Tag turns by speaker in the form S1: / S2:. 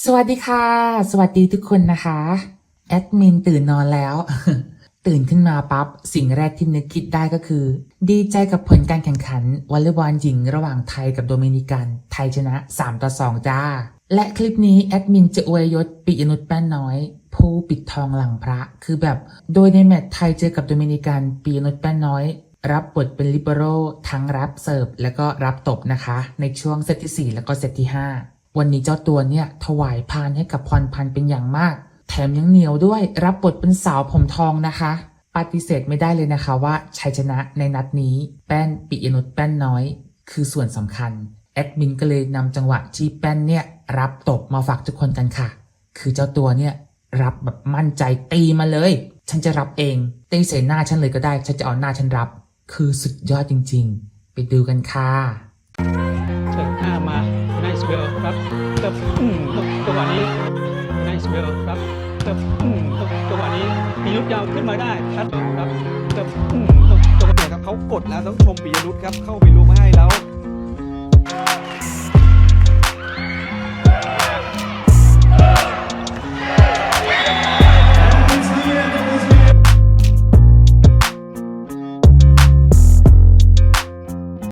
S1: สวัสดีค่ะ สวัสดีทุกคนนะคะ แอดมินตื่นนอนแล้ว ตื่นขึ้นมาปั๊บสิ่งแรกที่นึกคิดได้ก็คือ ดีใจกับผลการแข่งขันวอลเลย์บอลหญิงระหว่างไทยกับโดมินิกัน ไทยชนะ 3 ต่อ 2 จ้า และคลิปนี้แอดมินจะอวยยศปิยนุชแป้นน้อย ผู้ปิดทองหลังพระ คือแบบโดยในแมตช์ไทยเจอกับโดมินิกันปิยนุชแป้นน้อยรับบทเป็นลิเบโรทั้งรับเสิร์ฟแล้วก็รับตบนะคะ ในช่วงเซตที่ 4 แล้วก็เซตที่ 5 วันนี้เจ้าตัวเนี่ยถวายพานให้กับพรพันธ์เป็นอย่างมาก แถมยังเหนียวด้วยรับบทเป็นสาวผมทองนะคะ ปฏิเสธไม่ได้เลยนะคะว่าชัยชนะในนัดนี้แป้นปิยนุชแป้นน้อย คือส่วนสำคัญแอดมินก็เลยนำจังหวะที่แป้นเนี่ยรับตบมาฝากทุกคนกันค่ะ คือเจ้าตัวเนี่ยรับแบบมั่นใจตีมาเลย ฉันจะรับเองตีใส่หน้าฉันเลยก็ได้ ฉันจะเอาหน้าฉันรับ คือสุดยอดจริง ๆ ไปดูกันค่ะ
S2: เสิร์ฟหน้ามา Bill ครับเติบอืมจังหวะนี้ Nice Bill ครับเติบอืมจังหวะนี้มีลูกยาวขึ้นมาได้ชัดครับเติบอืมจังหวะ
S3: นี้ครับเขากดแล้วต้องชมปียนุชครับเข้าไปลุกมาให้แล้ว